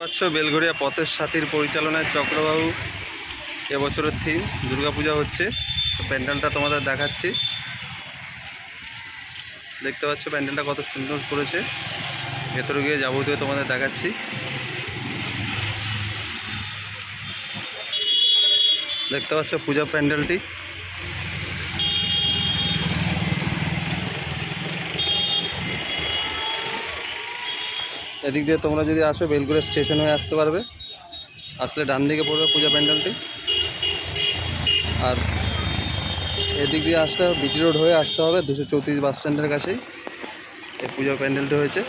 পাচ্ছ বেলঘরিয়া পথের সাথীর পরিচালনায় চক্রবাবু এবছরের থিম দুর্গাপূজা হচ্ছে। প্যান্ডেলটা তোমাদের দেখাচ্ছি। দেখতে পাচ্ছ প্যান্ডেলটা কত সুন্দর করেছে। ভেতরে গিয়ে যাবতীয় তোমাদের দেখাচ্ছি। দেখতে পাচ্ছ পূজা প্যান্ডেলটি। এদিক দিয়ে তোমরা যদি আসো বেলগুড়া স্টেশন হয়ে আসতে পারবে। আসলে ডান দিকে পড়বে পূজা প্যান্ডেলটি। আর এদিক দিয়ে আসলে বিটি রোড হয়ে আসতে হবে দুশো চৌত্রিশ বাস স্ট্যান্ডের কাছেই। এই পূজা প্যান্ডেলটি হয়েছে।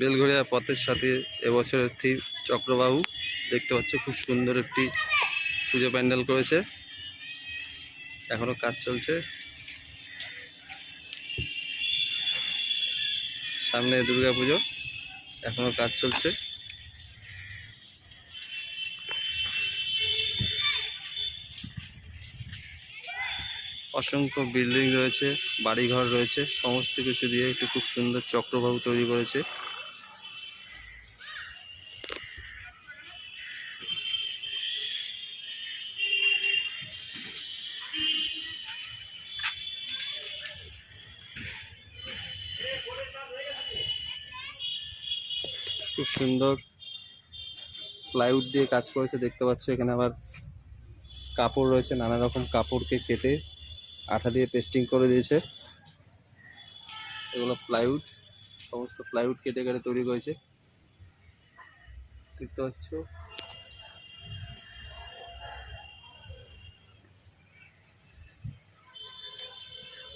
বেলঘরিয়া পথের সাথে এবছরের থিম চক্রবাহু দেখতে পাচ্ছ, খুব সুন্দর একটি পুজো প্যান্ডেল করেছে। এখনও কাজ চলছে। সামনে দুর্গা পুজো এখনও কাজ চলছে। অসংখ্য বিল্ডিং রয়েছে, বাড়িঘর রয়েছে, সমস্ত কিছু দিয়ে একটি খুব সুন্দর চক্রবাহু তৈরি করেছে। খুব সুন্দর প্লাইউড দিয়ে কাজ করেছে, দেখতে পাচ্ছ এখানে আবার কাপড় রয়েছে, নানা রকম কাপড়কে কেটে আঠা দিয়ে পেস্টিং করে দিয়েছে। এগুলো প্লাইউড সমস্ত প্লাইউড কেটে কেটে তৈরি করেছে। দেখতে পাচ্ছ?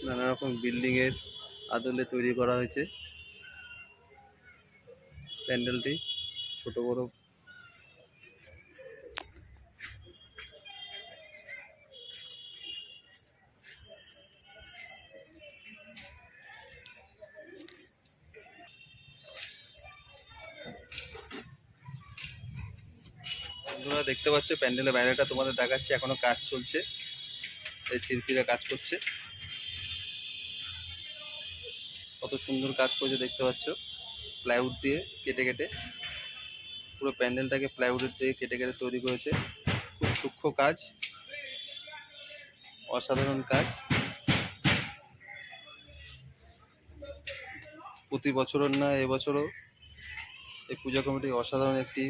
নানা রকম বিল্ডিং এর আদলে তৈরি করা হয়েছে। প্যান্ডেলটি ছোট বড় বন্ধুরা দেখতে পাচ্ছ, প্যান্ডেলের বাইরেটা তোমাদের দেখাচ্ছি, এখনও কাজ চলছে। এই শিল্পীরা কাজ করছে। কত সুন্দর কাজ করছে দেখতে পাচ্ছ, প্লাইউড দিয়ে কেটে কেটে। পুরো প্যান্ডেলটাকে প্লাইউডের দিয়ে কেটে কেটে তৈরি করেছে। খুব সূক্ষ্ম কাজ, অসাধারণ কাজ। প্রতি বছরের না, এবছরও এই পূজা কমিটি অসাধারণ একটি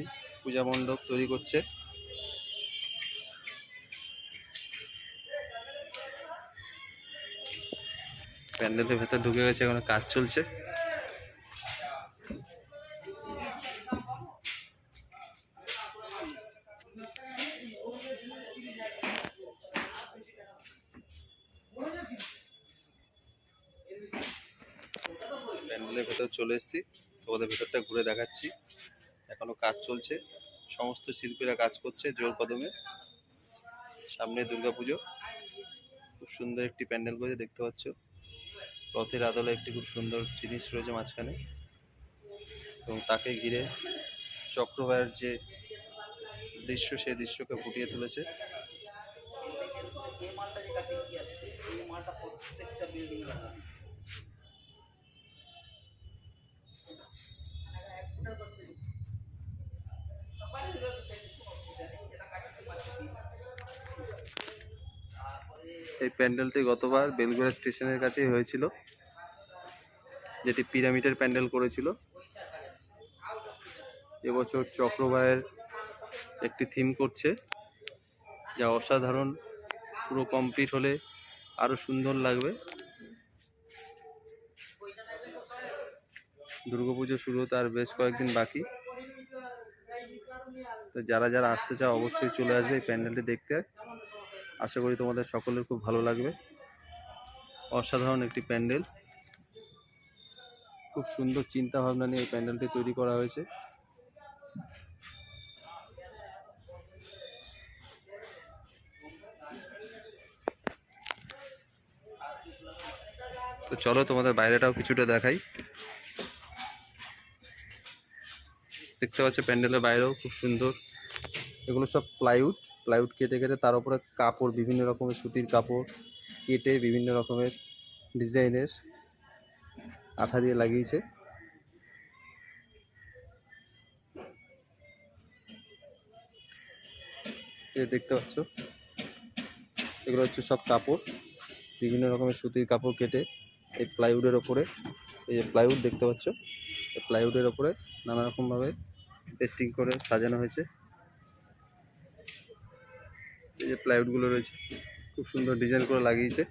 পূজা মণ্ডপ তৈরি করছে। প্যান্ডেলের ভেতর ঢুকে গেছে, এখন কাজ চলছে। প্যান্ডেলের ভেতর চলে এসেছি। তোমাদের ভেতরটা ঘুরে দেখাচ্ছি। এখনও কাজ চলছে। সমস্ত শিল্পীরা কাজ করছে জোর কদমে। সামনে দুর্গাপুজো। খুব সুন্দর একটি প্যান্ডেল করেছে, দেখতে পাচ্ছ। রথের আদলে একটি খুব সুন্দর জিনিস রয়েছে মাঝখানে। এবং তাকে ঘিরে চক্রবায়ের যে দৃশ্য, সেই দৃশ্যকে ফুটিয়ে তুলেছে। আসছে, এই প্রত্যেকটা বিল্ডিং এই প্যান্ডেলটি গতবার বেলগুড়া স্টেশনের কাছেই হয়েছিল, যেটি পিরামিডের প্যান্ডেল করেছিল। এবছর চক্রবায়ের একটি থিম করছে, যা অসাধারণ, পুরো কমপ্লিট হলে আরও সুন্দর লাগবে। দুর্গাপুজো শুরু হতে আর বেশ কয়েকদিন বাকি। তো যারা যারা আসতে চায় অবশ্যই চলে আসবে এই প্যান্ডেলটি দেখতে। আশা করি তোমাদের সকলের খুব ভালো লাগবে। অসাধারণ একটি প্যান্ডেল। খুব সুন্দর চিন্তা ভাবনা নিয়ে এই প্যান্ডেলটি তৈরি করা হয়েছে। তো চলো তোমাদের বাইরেটাও কিছুটা দেখাই। দেখতে পাচ্ছ প্যান্ডেলের বাইরেও খুব সুন্দর। এগুলো সব প্লাইউড। প্লাইউড কেটে কেটে তার উপরে কাপড়, বিভিন্ন রকমের সুতির কাপড় কেটে বিভিন্ন রকমের ডিজাইনের আঠা দিয়ে লাগিয়েছে। দেখতে পাচ্ছ? এগুলো হচ্ছে সব কাপড়, বিভিন্ন রকমের সুতির কাপড় কেটে এই প্লাইউডের ওপরে, এই যে প্লাইউড দেখতে পাচ্ছ? এই প্লাইউডের ওপরে নানা রকমভাবে টেস্টিং করে সাজানো হয়েছে। যে প্লাইউডগুলো রয়েছে, খুব সুন্দর ডিজাইন করে লাগিয়েছে।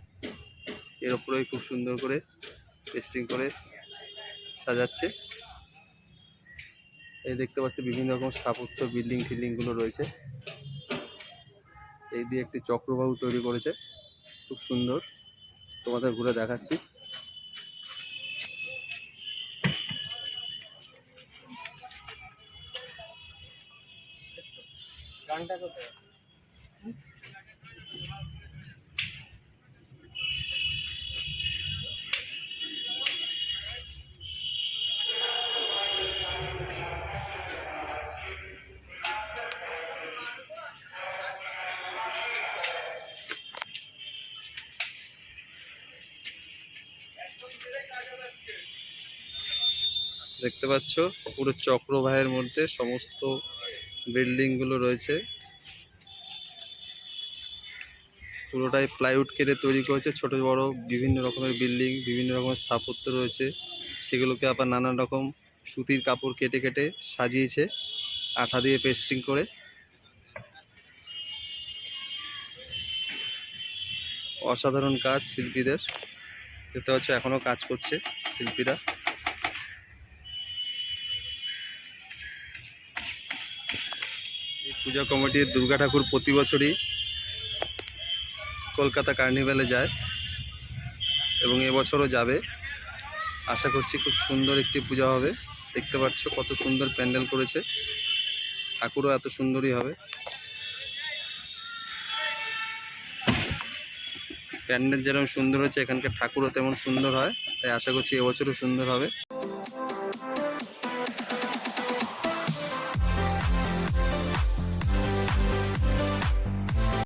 এর ওপরে খুব সুন্দর করে পেস্টিং করে সাজাচ্ছে। এই দেখতে পাচ্ছি বিভিন্ন রকম স্থাপত্য বিল্ডিং ফিল্ডিংগুলো রয়েছে। এই দিয়ে একটি চক্রবাহু তৈরি করেছে, খুব সুন্দর। তোমাদের ঘুরে দেখাচ্ছি। গানটা কোথায়? দেখতে পাচ্ছ, পুরো চক্রবাহের মধ্যে সমস্ত বিল্ডিংগুলো রয়েছে। পুরোটাই প্লাইউড কেটে তৈরি করেছে, ছোট বড় বিভিন্ন রকমের বিল্ডিং, বিভিন্ন রকমের স্থাপত্য রয়েছে। সেগুলোকে আবার নানান রকম সুতির কাপড় কেটে কেটে সাজিয়েছে, আঠা দিয়ে পেস্টিং করে। অসাধারণ কাজ শিল্পীদের। দেখতে পাচ্ছ, এখনও কাজ করছে শিল্পীরা। এই পূজা কমিটির দুর্গা ঠাকুর প্রতি বছরই কলকাতা কার্নিভ্যালে যায় এবং এবছরও যাবে। আশা করছি খুব সুন্দর একটি পূজা হবে। দেখতে পাচ্ছ কত সুন্দর প্যান্ডেল করেছে। ঠাকুরও এত সুন্দরই হবে। প্যান্ডেল যেরকম সুন্দর হয়েছে এখানকার ঠাকুরও তেমন সুন্দর হয়। তাই আশা করছি এবছরও সুন্দর হবে।